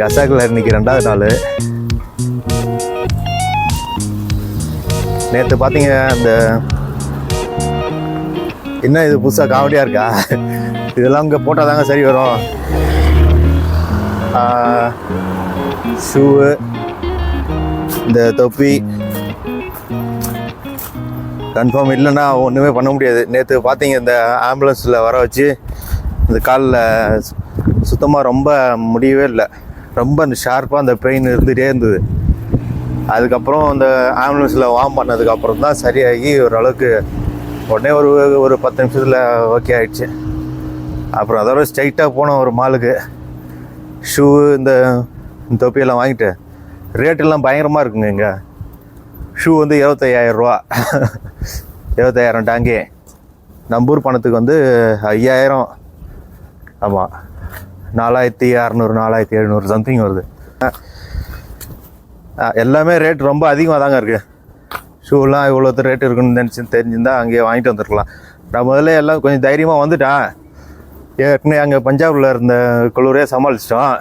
கசாக்கில் இன்னைக்கு ரெண்டாவது நாள். நேற்று பார்த்தீங்க அந்த என்ன இது புதுசாக காமெடியாக இருக்கா? இதெல்லாம் இங்கே போட்டால் தாங்க சரி வரும். ஷூவு இந்த தொப்பி. கன்ஃபார்ம் இல்லைன்னா ஒன்றுமே பண்ண முடியாது. நேற்று பார்த்தீங்க இந்த ஆம்புலன்ஸில் வர வச்சு இந்த காலில் சுத்தமாக ரொம்ப முடியவே இல்லை. ரொம்ப அந்த ஷார்ப்பாக அந்த பெயின் இருந்துகிட்டே இருந்தது. அதுக்கப்புறம் அந்த ஆம்புலன்ஸில் வார்ம் பண்ணதுக்கப்புறம் தான் சரியாகி ஓரளவுக்கு உடனே ஒரு ஒரு பத்து நிமிஷத்தில் ஓகே ஆகிடுச்சு அப்புறம் அதோட ஸ்ட்ரைட்டாக போனோம் ஒரு மாலுக்கு. ஷூ இந்த இந்த தொப்பியெல்லாம் வாங்கிட்டு ரேட்டெல்லாம் பயங்கரமாக இருக்குங்க இங்கே. ஷூ வந்து இருபத்தையாயிரம் ரூபா. இருபத்தாயிரம் நம்பூர் பணத்துக்கு வந்து ஐயாயிரம். ஆமாம் நாலாயிரத்தி அறநூறு நாலாயிரத்தி எழுநூறு சம்திங் வருது. ஆ, எல்லாமே ரேட் ரொம்ப அதிகமாக தாங்க இருக்குது ஷூலாம் இவ்வளோ ரேட் இருக்குன்னு நினச்சி தெரிஞ்சிருந்தா அங்கேயே வாங்கிட்டு வந்துருக்கலாம். நான் முதல்ல எல்லாம் கொஞ்சம் தைரியமாக வந்துட்டேன். ஏற்கனவே அங்கே பஞ்சாபில் இருந்த குளூரே சமாளிச்சிட்டோம்.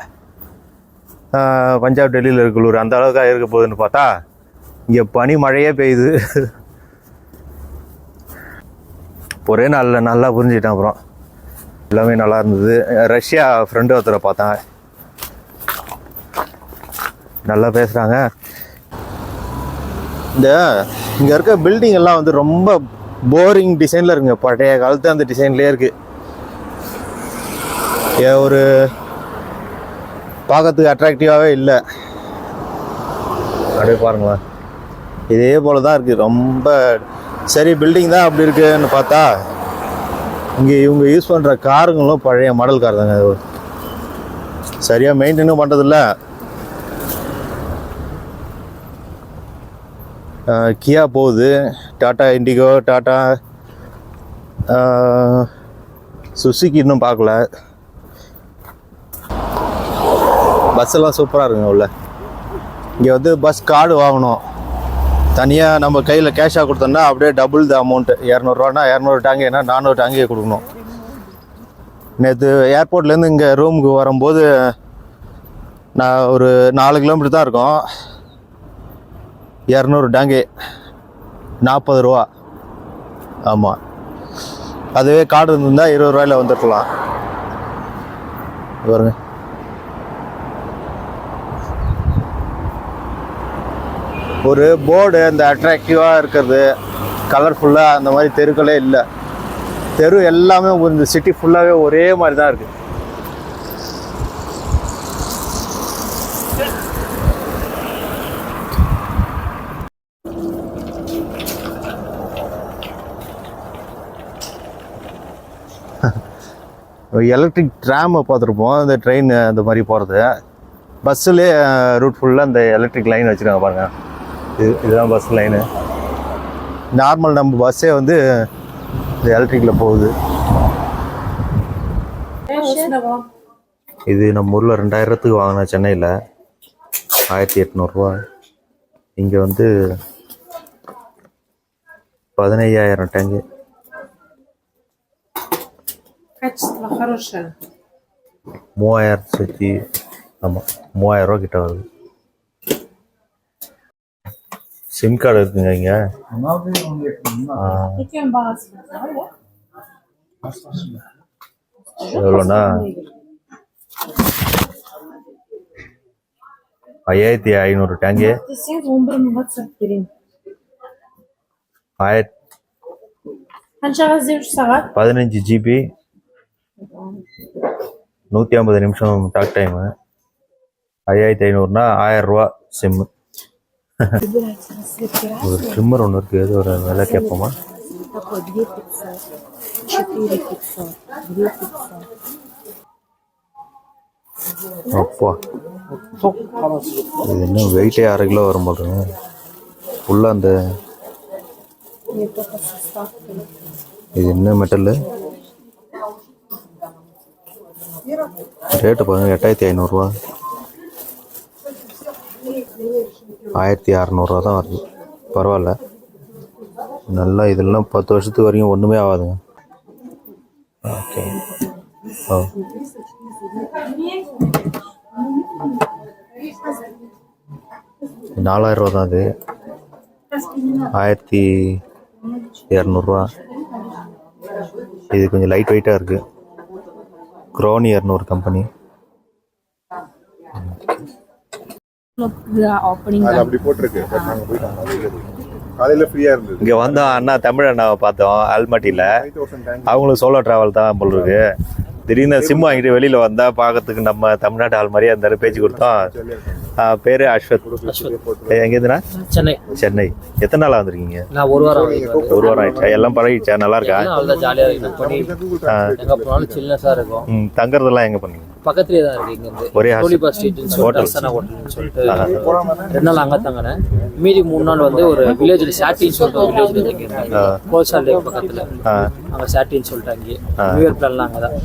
பஞ்சாப் டெல்லியில் இருக்க குளூர் அந்த அளவுக்காக இருக்க போகுதுன்னு பார்த்தா இங்கே பனி மழையே பெய்யுது. ஒரே நாளில் நல்லா புரிஞ்சுக்கிட்டேன் அப்புறம். எல்லாமே நல்லா இருந்தது. ரஷ்யா ஃப்ரெண்டு ஒருத்தரை பார்த்தேன். நல்லா பேசுகிறாங்க இந்த இங்கே இருக்க பில்டிங் எல்லாம் வந்து ரொம்ப போரிங் டிசைனில் இருக்குங்க. பழைய காலத்து அந்த டிசைன்லேயே இருக்குது ஏ ஒரு பார்க்கறதுக்கு அட்ராக்டிவாகவே இல்லை. அப்படியே பாருங்களேன். இதே போல தான் இருக்குது ரொம்ப சரி பில்டிங் தான் அப்படி இருக்குன்னு பார்த்தா இங்கே இவங்க யூஸ் பண்ணுற காருங்களும் பழைய மாடல் கார் தாங்க. அது சரியாக மெயின்டைனும் பண்ணுறதில்ல கியா போகுது. டாட்டா இண்டிகோ டாட்டா சுசுக்கி இன்னும் பார்க்கல. பஸ்ஸெல்லாம் சூப்பராக இருக்குங்க உள்ள. இங்கே வந்து பஸ் கார்டு வாங்கணும். தனியாக நம்ம கையில் கேஷாக கொடுத்தோம்னா அப்படியே டபுள் த அமௌண்ட்டு இரநூறுவானா இரநூறு டாங்கினா நானூறு டாங்கியை கொடுக்கணும். நேற்று ஏர்போர்ட்லேருந்து இங்கே ரூமுக்கு வரும்போது நான் ஒரு நாலு கிலோமீட்டர் தான் இருக்கும். இரநூறு டாங்கே நாற்பது ரூபா. ஆமாம் அதுவே கார்டு இருந்திருந்தால் இருபது ரூபாயில் வந்துருக்கலாம். பாருங்கள் ஒரு போர்டு அந்த அட்ராக்டிவாக இருக்கிறது கலர்ஃபுல்லாக அந்த மாதிரி தெருக்களே இல்லை. தெரு எல்லாமே இந்த சிட்டி ஃபுல்லாகவே ஒரே மாதிரி தான் இருக்குது எலக்ட்ரிக் ட்ராமை பார்த்துருப்போம் இந்த ட்ரெயின் அந்த மாதிரி போகிறது பஸ்ஸுலேயே ரூட் ஃபுல்லாக இந்த எலக்ட்ரிக் லைன் வச்சுருக்காங்க பாருங்கள் இது இதுதான் பஸ் லைனு நார்மல் நம்ம பஸ்ஸே வந்து இது எலக்ட்ரிக்கில் போகுது. இது நம்ம ஊரில் ரெண்டாயிரத்துக்கு வாங்கின சென்னையில் ஆயிரத்தி எட்நூறுரூவா இங்கே வந்து பதினையாயிரம் டேங்கு. மூவாயிரத்து ஆமாம் மூவாயிரம் ரூபா கிட்ட வருது. சிம் கார்டு இருக்குங்க இங்க எவ்வளோண்ணா? ஐயாயிரத்தி ஐநூறு டேங்கு. பதினஞ்சு ஜிபி. நூற்றி ஐம்பது நிமிஷம் டாக் டைமு ஐயாயிரத்தி ஐநூறுனா ஆயிரம் ரூபா சிம்மு ஒரு ட்ரிம்மர் ஒன்று இருக்குது ஏதோ ஒரு வேலை கேட்போமா? அப்பா இது இன்னும் வெயிட்டே அரை கிலோ வரும் போதுங்க ஃபுல்லாக அந்த இது என்ன மெட்டலு ரேட்டு பாருங்க எட்டாயிரத்தி ஐநூறுரூவா ஆயிரத்தி அறநூறுவா தான் வருது. பரவாயில்ல. நல்லா இதெல்லாம் பத்து வருஷத்துக்கு வரைக்கும் ஒன்றுமே ஆகாதுங்க. ஓகே. ஓ. நாலாயிரம் ரூபா தான் அது. ஆயிரத்தி இரநூறுவா. இது கொஞ்சம் லைட் வெயிட்டாக இருக்குது க்ரோனி இரநூறு கம்பெனி ஓப்பனிங் அது அப்படி போட்டிருக்கு. பட் நாங்க போயிட்டோம் காலையில காலையில ஃப்ரீயா இருந்தது. இங்கே வந்தோம் அண்ணா தமிழ் அண்ணாவை பார்த்தோம் அல்மட்டியில். அவங்களும் சோலோ டிராவல் தான் போல் இருக்கு. திடீர்னு சிம் வாங்கிட்டு வெளியில் வந்தால் பார்க்கறதுக்கு நம்ம தமிழ்நாட்டு ஆள் மாதிரியே இருந்தார் பேச்சு கொடுத்தோம். பேர் அஸ்வத். எங்கேருந்துண்ணா சென்னை. சென்னை. எத்தனை நாளாக வந்திருக்கீங்க? நான் ஒரு வாரம். ஒரு வாரம் ஆயிடுச்சா? எல்லாம் பழகிடுச்சா? நல்லா இருக்கா? ஜாலியா இருக்கு. தங்குறதெல்லாம் எங்கே பண்ணீங்க? பக்கத்துலயே தான் இருக்கு இங்க இருந்து ஒரே hostel. டோலிபா ஸ்ட்ரீட்னு சொல்லிட்டு அசனா ஹோட்டல்னு சொல்லிட்டு. ரெண்டு நாள் அங்க தங்கினேன். மீதி மூணு நாள் வந்து ஒரு வில்லேஜ்ல சாட்டின்னு சொல்லிட்டு ஒரு வில்லேஜ்ல தங்கியிருந்தேன் கோல்சால் லேக் பக்கத்துல. அங்க சாட்டின்னு சொல்லிட்டு அங்கேயே. நியூ இயர் பிளான்லாம் அங்கதான்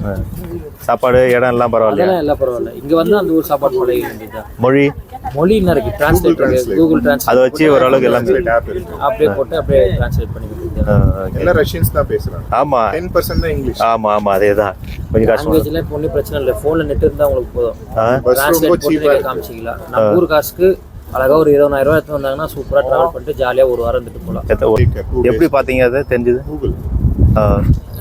சாப்பாடு இடம் எல்லாம் பரவாயில்லையா? அதெல்லாம் எல்லாம் பரவாயில்ல. இங்க வந்து அந்த ஊர் சாப்பாடு பழகி வேண்டியதுதான். மொழி? மொழி என்ன இருக்கு? டிரான்ஸ்லேட் கூகுள் டிரான்ஸ்லேட் அதை வச்சு ஓரளவுக்கு எல்லாம் அப்படியே போட்டு அப்படியே டிரான்ஸ்லேட் பண்ணி. எல்லாம் ரஷ்யன்ஸ் தான் பேசுறாங்க. ஆமா. டென் பர்சன்ட் தான் இங்கிலீஷ் ஆமா ஆமா அதே தான் கொஞ்சம் கஷ்டம் லாங்குவேஜ்ல இப்போ ஒன்றும் பிரச்சனை இல்லை. ஃபோன்ல நெட் இருந்தா உங்களுக்கு போதும். டிரான்ஸ்லேட் போட்டு காமிச்சிக்கலாம். நம்ம ஊர் காசுக்கு அழகா ஒரு இருபதாயிரம் ரூபாய் எடுத்து வந்தாங்கன்னா சூப்பரா டிராவல் பண்ணிட்டு ஜாலியா ஒரு வாரம் இருந்துட்டு போகலாம். எப்படி பார்த்தீங்க அது? தெரிஞ்சது? கூகுள்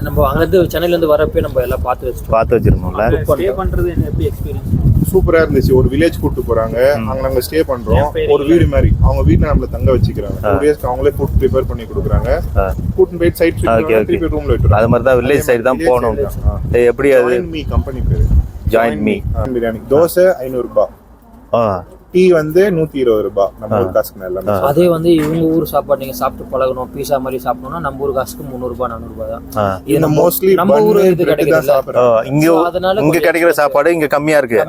நம்ம அங்கிருந்து சென்னையில இருந்து வரப்பே நம்ம எல்லாம் பார்த்து வச்சுட்டோம் பார்த்து வச்சிருந்தோம்ல ஸ்டே பண்றது என்ன? எப்படி எக்ஸ்பீரியன்ஸ் சூப்பரா இருந்துச்சு. ஒரு வில்லேஜ் கூட்டு போறாங்க. அங்க நாங்க ஸ்டே பண்றோம். ஒரு வீடு மாதிரி. அவங்க வீட்ல நம்மள தங்க வச்சுக்கிறாங்க. டூ டேஸ்க்கு அவங்களே ஃபுட் ப்ரிப்பேர் பண்ணி கொடுக்குறாங்க. கூட்டு போயிட்டு சைட். திருப்பி ரூம்ல விட்டுறாங்க அது மாதிரி தான் வில்லேஜ் சைடு தான். போகணும் எப்படி அது? ஜாயின் மீ கம்பெனி பேரு. Me. ஆ, பிரியாணி தோசை ஐநூறு ரூபாய். ஆ. டீ வந்து நூத்தி இருபது ரூபாய் நம்ம ஊர் காசுக்கு எல்லாமே அதே வந்து இவங்க ஊர் சாப்பாடு நீங்க சாப்பிட்டு பழகணும் பீஸா மாதிரி சாப்பிடணும்னா நம்ம ஊர் காசுக்கு முந்நூறு ரூபாய் நானூறு ரூபாய் தான். இது நம்ம மோஸ்ட்லி நம்ம ஊர் இது சாப்பிடுறோம். இங்க அதனால இங்க கிடைக்கிற சாப்பாடு இங்க கம்மியா இருக்கு.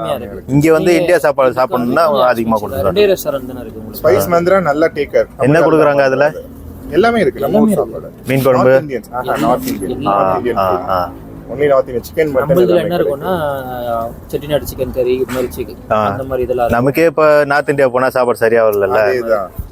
இங்க வந்து இந்தியா சாப்பாடு சாப்பிடணும்னா அதிகமா கொடுக்குறாங்க ரெண்டே ரெஸ்டாரண்ட் தானே இருக்கு உங்களுக்கு? ஸ்பைஸ் மந்திரா நல்ல டேக்கர் என்ன கொடுக்குறாங்க அதுல? எல்லாமே இருக்கு. நம்ம ஊர் சாப்பாடு. மீன் குழம்பு? நார்த் இந்தியன்ஸ் ஆஹா north Indian north Indian only north Indian chicken mutton இதுல என்ன. இருக்கும்னா செட்டிநாடு சிக்கன் கறி மிர்ச்சி அந்த மாதிரி இதெல்லாம். நமக்கே இப்ப நார்த் இந்தியா போனா சாப்பாடு சரியா வரல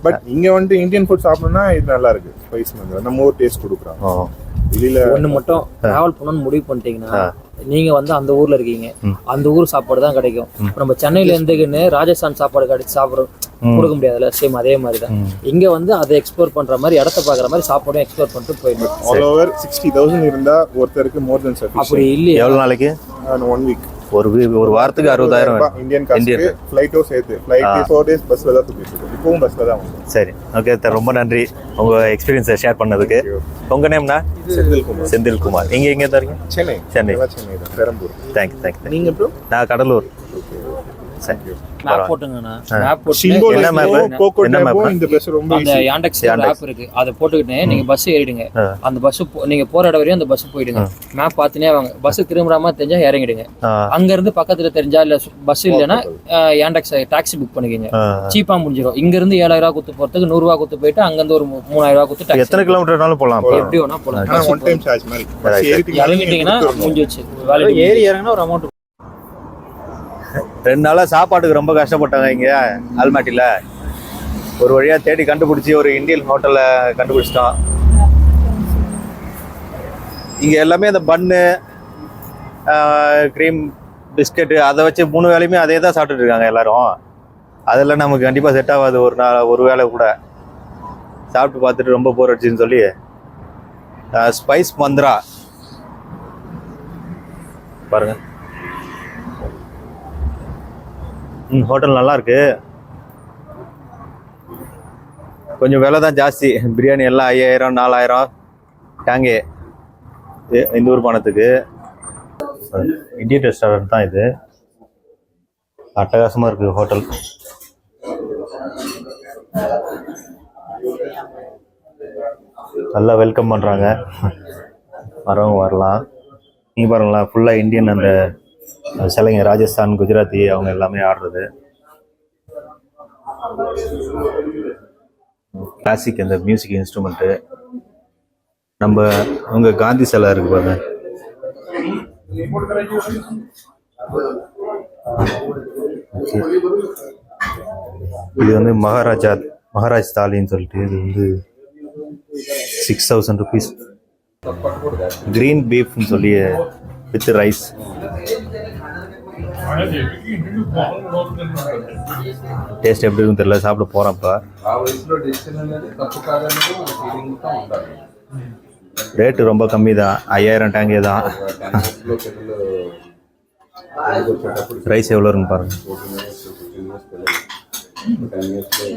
பட் இங்க வந்துட்டு இந்தியன் ஃபுட் சாப்பிடணும்னா இது நல்லா இருக்கு. ஸ்பைஸ் நம்ம ஊர் டேஸ்ட் கொடுக்குறாங்க. ஓ வெளியில ஒண்ணு மட்டும் டிராவல் பண்ணணும்னு முடிவு பண்ணிட்டீங்கன்னா நீங்க வந்து அந்த ஊர்ல இருக்கீங்க. அந்த ஊர் சாப்பாடு தான் கிடைக்கும். இப்ப நம்ம சென்னையில இருந்துக்குன்னு ராஜஸ்தான் சாப்பாடு கிடைச்சு சாப்பிடும் கொடுக்க முடியாதுல்ல சேம் அதே மாதிரி தான் இங்க வந்து அதை எக்ஸ்ப்ளோர் பண்ற மாதிரி இடத்த பாக்குற மாதிரி சாப்பாடும் எக்ஸ்ப்ளோர் பண்ணிட்டு போயிடும் ஆல் ஓவர் சிக்ஸ்டி தௌசண்ட் இருந்தா ஒருத்தருக்கு மோர் தென் அப்படி இல்லையா? எவ்வளவு நாளைக்கு? ஒன் வீக் ஒரு ஒரு வாரத்துக்கு அறுபதாயிரம் இந்தியன் காசுக்கு ஃபிளைட்டோ சேர்த்து ஃபிளைட் ஃபோர் டேஸ் பஸ்ல தான் தூக்கிட்டு இப்பவும் பஸ்ல தான் சரி. ஓகே சார் ரொம்ப நன்றி உங்க எக்ஸ்பீரியன்ஸை ஷேர் பண்ணதுக்கு. உங்க நேம்னா? செந்தில்குமார். செந்தில் குமார் நீங்க எங்க தரீங்க சென்னை. சென்னை. சென்னை தான். Perambur. Thank you thank you நீங்க ப்ரோ நான் கடலூர். சரி மேப் போட்டுங்கண்ணா. மேப் போட்டு சிங்கோல என்ன map? கோகோ என்ன map? டேபோ இந்த பஸ் ரொம்ப அந்த ஈஸி யாண்டெக்ஸ் ஆப் இருக்கு. அதை போட்டுக்கிட்டு நீங்க பஸ் ஏறிடுங்க. அந்த பஸ் நீங்க போற இடம் வரையும் அந்த பஸ் போயிடுங்க. மேப் பார்த்துனே வாங்க. பஸ் திரும்புறாம தெரிஞ்சா இறங்கிடுங்க. அங்க இருந்து பக்கத்துல தெரிஞ்சா இல்ல பஸ் இல்லைன்னா யாண்டெக்ஸ் டாக்ஸி புக் பண்ணிக்கோங்க. சீப்பா முடிஞ்சிடும் இங்க இருந்து ஏழாயிரம் குத்து போறதுக்கு நூறு ரூபாய் குத்து போயிட்டு அங்க இருந்து ஒரு மூணாயிரம் ரூபாய் குத்து எத்தனை கிலோமீட்டர்னாலும் இப்போ எப்படி வேணா போலாம் ஆனா ஒன் டைம் சார்ஜ் மாதிரி. பஸ் ஏறிட்டீங்கன்னா இறங்கிட்டீங்கன்னா முடிஞ்சு வச்சு ஏறி இறங்கினா ஒரு அமௌண்ட் ரெண்டு நாளாக சாப்பாட்டுக்கு ரொம்ப கஷ்டப்பட்டாங்க இங்கே ஆல்மாட்டியில் ஒரு வழியாக தேடி கண்டுபிடிச்சி ஒரு இந்தியன் ஹோட்டலை கண்டுபிடிச்சிட்டோம். இங்கே எல்லாமே அந்த பன்னு க்ரீம் பிஸ்கெட்டு அதை வச்சு மூணு வேலையுமே அதே தான் சாப்பிட்டுட்டு இருக்காங்க எல்லாரும். அதெல்லாம் நமக்கு கண்டிப்பாக செட் ஆகாது. ஒரு நாள் ஒரு வேளை கூட. சாப்பிட்டு பார்த்துட்டு ரொம்ப போர் அடிச்சுன்னு சொல்லி ஸ்பைஸ் மந்த்ரா. பாருங்கள் ம் ஹோட்டல் நல்லா இருக்கு கொஞ்சம் விலை தான் ஜாஸ்தி. பிரியாணி எல்லாம் ஐயாயிரம் நாலாயிரம். டேங்கே. இந்த ஊர் பணத்துக்கு இந்தியன் ரெஸ்டாரண்ட் தான் இது. அட்டகாசமாக இருக்கு ஹோட்டல். நல்லா வெல்கம் பண்ணுறாங்க வரவங்க வரலாம். நீங்கள் பாருங்களா ஃபுல்லாக இந்தியன் அந்த சிலைங்க ராஜஸ்தான் குஜராத்தி அவங்க எல்லாமே ஆடுறது. கிளாசிக் அந்த மியூசிக் இன்ஸ்ட்ருமெண்ட்டு நம்ம அவங்க காந்தி சிலை இருக்கு பாருங்க. இது வந்து மகாராஜா மகாராஜ் தாலின்னு சொல்லிட்டு இது வந்து சிக்ஸ் தௌசண்ட் ருபீஸ் கிரீன் பீஃப்னு சொல்லி வித் ரைஸ் టేస్ట్ எப்படி இருக்குன்னு தெரியல சாப்பிட போகிறோம் இப்போ ఆ వయసులో డెసిషన్ అనేది తప్పు కాదనేది మన ఫీలింగ్తో ఉండాలి ரேட்டு ரொம்ப கம்மி தான் ஐயாயிரம் டேங்கே தான் టెన్ ఇయర్స్లో పిల్లలు పిల్లలు వచ్చేటప్పుడు ரைஸ் எவ்வளோ இருக்குன்னு பாருங்க ఫోర్టీన్ ఇయర్స్ ఫిఫ్టీన్ ఇయర్స్ పిల్లలు టెన్ ఇయర్స్లో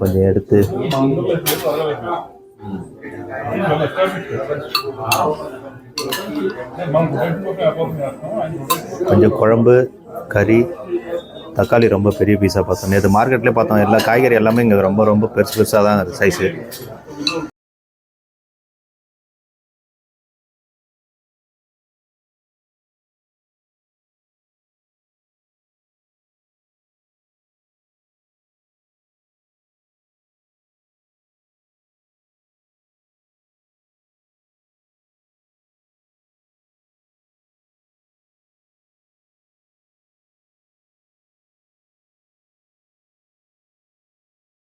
கொஞ்சம் எடுத்து கொஞ்சம் குழம்பு கறி தக்காளி ரொம்ப பெரிய பீஸாக பார்த்தோம். நேற்று மார்க்கெட்லேயே பார்த்தோம் எல்லா காய்கறி எல்லாமே இங்கே ரொம்ப ரொம்ப பெருசு பெருசாக தான் இருக்குது சைஸு